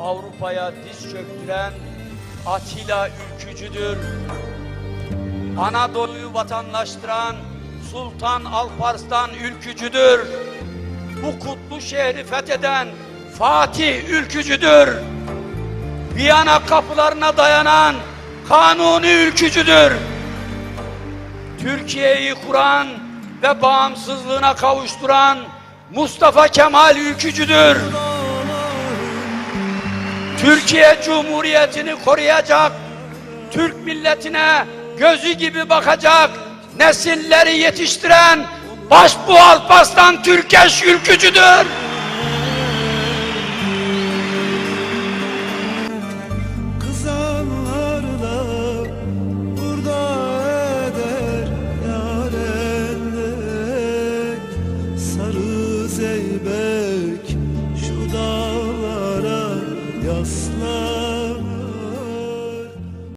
Avrupa'ya diz çöktüren Atilla ülkücüdür. Anadolu'yu vatanlaştıran Sultan Alparslan ülkücüdür. Bu kutlu şehri fetheden Fatih ülkücüdür. Viyana kapılarına dayanan Kanuni ülkücüdür. Türkiye'yi kuran ve bağımsızlığına kavuşturan Mustafa Kemal ülkücüdür. Türkiye Cumhuriyeti'ni koruyacak, Türk milletine gözü gibi bakacak nesilleri yetiştiren Başbuğ Alparslan Türkeş ülkücüdür. Sarı zeybek Just love.